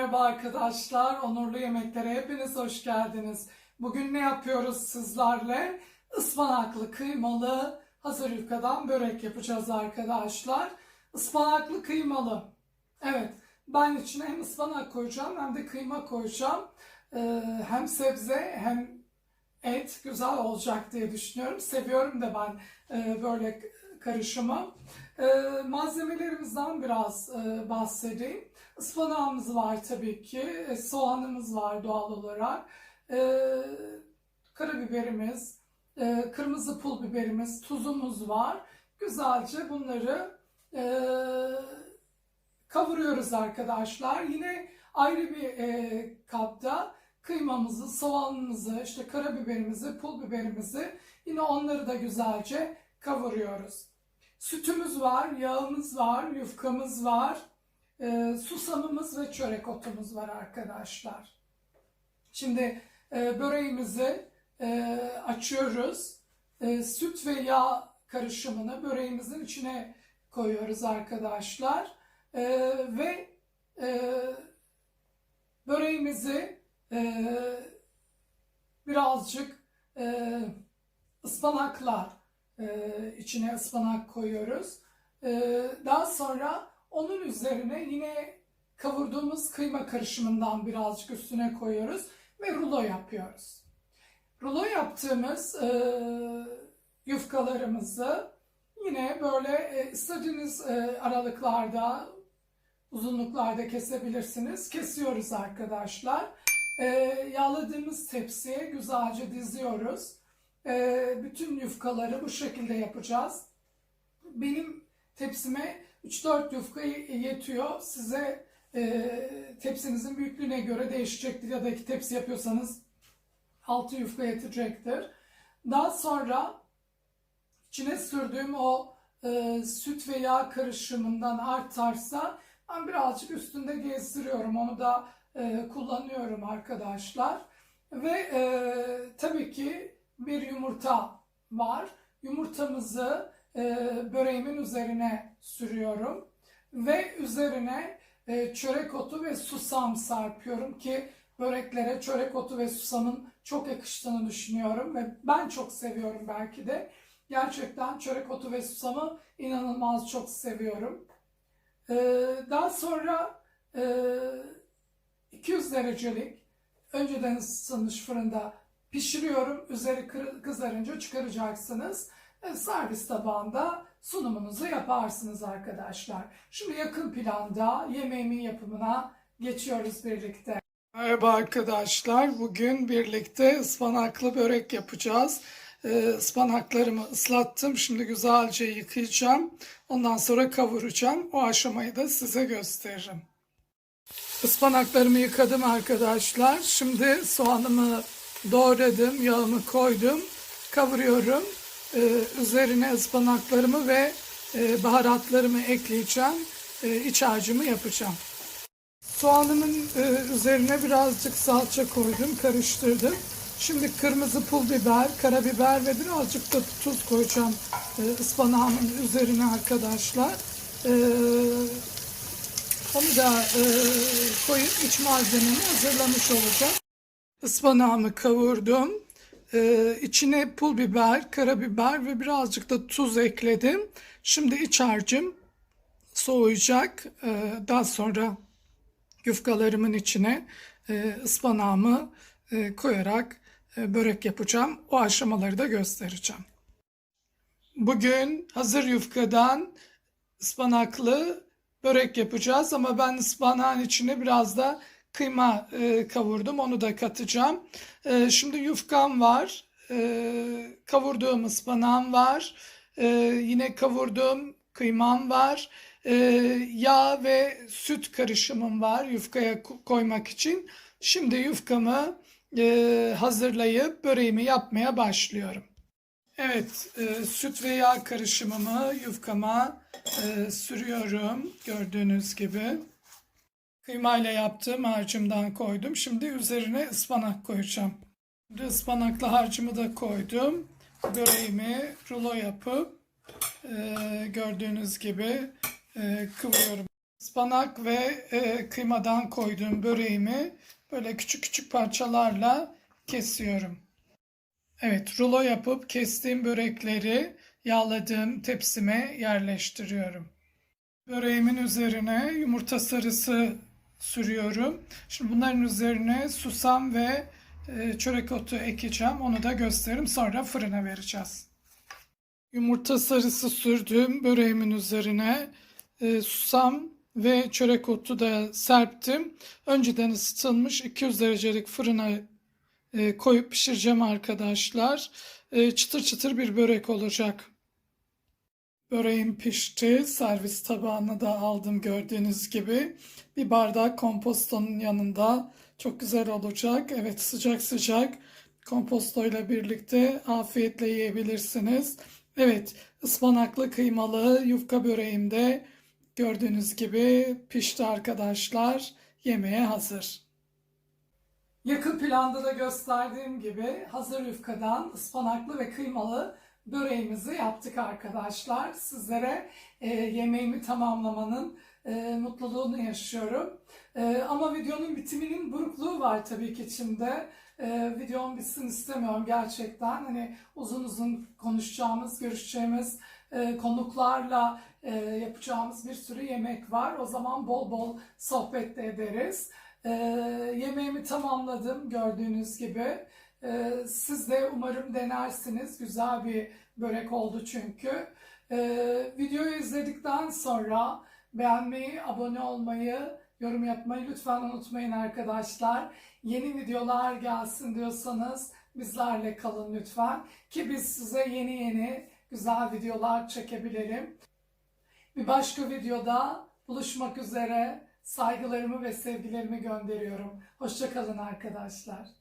Merhaba arkadaşlar, Onurlu Yemeklere hepiniz hoş geldiniz. Bugün ne yapıyoruz sizlerle? Ispanaklı kıymalı hazır yufkadan börek yapacağız arkadaşlar. Ispanaklı kıymalı. Evet, ben içine hem ıspanak koyacağım hem de kıyma koyacağım. Ee, hem sebze hem et güzel olacak diye düşünüyorum. Seviyorum da ben e, böyle karışımı. E, malzemelerimizden biraz e, bahsedeyim. Ispanağımız var tabii ki. E, soğanımız var doğal olarak. E, karabiberimiz, e, kırmızı pul biberimiz, tuzumuz var. Güzelce bunları e, kavuruyoruz arkadaşlar. Yine ayrı bir e, kapta kıymamızı, soğanımızı, işte karabiberimizi, pul biberimizi yine onları da güzelce kavuruyoruz. Sütümüz var, yağımız var, yufkamız var, e, susamımız ve çörek otumuz var arkadaşlar. Şimdi e, böreğimizi e, açıyoruz. E, süt ve yağ karışımını böreğimizin içine koyuyoruz arkadaşlar. E, ve e, böreğimizi e, birazcık e, ıspanakla e, içine ıspanak koyuyoruz. E, daha sonra onun üzerine yine kavurduğumuz kıyma karışımından birazcık üstüne koyuyoruz ve rulo yapıyoruz. Rulo yaptığımız e, yufkalarımızı yine böyle e, istediğiniz e, aralıklarda, uzunluklarda kesebilirsiniz. Kesiyoruz arkadaşlar. Yağladığımız tepsiye güzelce diziyoruz. E, bütün yufkaları bu şekilde yapacağız. Benim tepsime 3-4 yufka yetiyor. Size e, tepsinizin büyüklüğüne göre değişecektir ya da iki tepsi yapıyorsanız 6 yufka yetecektir. Daha sonra içine sürdüğüm o e, süt ve yağ karışımından artarsa ben birazcık üstünde gezdiriyorum. Onu da e, kullanıyorum arkadaşlar. Ve e, tabii ki bir yumurta var. Yumurtamızı e, böreğimin üzerine sürüyorum. Ve üzerine e, çörek otu ve susam sarpıyorum ki böreklere çörek otu ve susamın çok yakıştığını düşünüyorum. Ve ben çok seviyorum belki de. Gerçekten çörek otu ve susamı inanılmaz çok seviyorum. E, daha sonra e, 200 derecelik önceden ısıtılmış fırında pişiriyorum. Üzeri kızarınca çıkaracaksınız. E, servis tabağında sunumunuzu yaparsınız arkadaşlar. Şimdi yakın planda yemeğimin yapımına geçiyoruz birlikte. Merhaba arkadaşlar. Bugün birlikte ıspanaklı börek yapacağız. Ee, ıspanaklarımı ıslattım. Şimdi güzelce yıkayacağım. Ondan sonra kavuracağım. O aşamayı da size gösteririm. Ispanaklarımı yıkadım arkadaşlar. Şimdi soğanımı doğradım, yağımı koydum, kavuruyorum. Ee, üzerine ıspanaklarımı ve e, baharatlarımı ekleyeceğim. E, iç harcımı yapacağım. Soğanımın e, üzerine birazcık salça koydum, karıştırdım. Şimdi kırmızı pul biber, karabiber ve birazcık da tuz koyacağım e, ıspanağımın üzerine arkadaşlar. E, onu da e, koyup iç malzememi hazırlamış olacağım. Ispanağımı kavurdum. Ee, içine pul biber, karabiber ve birazcık da tuz ekledim. Şimdi iç harcım soğuyacak. Ee, daha sonra yufkalarımın içine e, ıspanağımı e, koyarak e, börek yapacağım. O aşamaları da göstereceğim. Bugün hazır yufkadan ıspanaklı börek yapacağız ama ben ıspanağın içine biraz da kıyma e, kavurdum. Onu da katacağım. E, şimdi yufkam var. E, kavurduğum ıspanağım var. E, yine kavurduğum kıymam var. E, yağ ve süt karışımım var yufkaya koymak için. Şimdi yufkamı e, hazırlayıp böreğimi yapmaya başlıyorum. Evet, e, süt ve yağ karışımımı yufkama e, sürüyorum gördüğünüz gibi. Kıymayla yaptığım harcımdan koydum. Şimdi üzerine ıspanak koyacağım. Şimdi ıspanaklı harcımı da koydum. Böreğimi rulo yapıp e, gördüğünüz gibi e, kıvırıyorum. Ispanak ve e, kıymadan koyduğum böreğimi böyle küçük küçük parçalarla kesiyorum. Evet, rulo yapıp kestiğim börekleri yağladığım tepsime yerleştiriyorum. Böreğimin üzerine yumurta sarısı sürüyorum. Şimdi bunların üzerine susam ve e, çörek otu ekeceğim. Onu da gösteririm. Sonra fırına vereceğiz. Yumurta sarısı sürdüğüm böreğimin üzerine e, susam ve çörek otu da serptim. Önceden ısıtılmış 200 derecelik fırına e, koyup pişireceğim arkadaşlar. Çıtır çıtır bir börek olacak. Böreğim pişti. Servis tabağına da aldım gördüğünüz gibi. Bir bardak kompostonun yanında çok güzel olacak. Evet sıcak sıcak kompostoyla birlikte afiyetle yiyebilirsiniz. Evet ıspanaklı kıymalı yufka böreğim de gördüğünüz gibi pişti arkadaşlar. Yemeğe hazır. Yakın planda da gösterdiğim gibi hazır yufkadan ıspanaklı ve kıymalı böreğimizi yaptık arkadaşlar. Sizlere e, yemeğimi tamamlamanın e, mutluluğunu yaşıyorum. E, ama videonun bitiminin burukluğu var tabii ki içinde. E, videom bitsin istemiyorum gerçekten. Hani uzun uzun konuşacağımız, görüşeceğimiz e, konuklarla e, yapacağımız bir sürü yemek var. O zaman bol bol sohbet de ederiz. E, yemeğimi tamamladım gördüğünüz gibi. Ee, siz de umarım denersiniz. Güzel bir börek oldu çünkü. Ee, videoyu izledikten sonra beğenmeyi, abone olmayı, yorum yapmayı lütfen unutmayın arkadaşlar. Yeni videolar gelsin diyorsanız bizlerle kalın lütfen. Ki biz size yeni yeni güzel videolar çekebilirim. Bir başka videoda buluşmak üzere saygılarımı ve sevgilerimi gönderiyorum. Hoşçakalın arkadaşlar.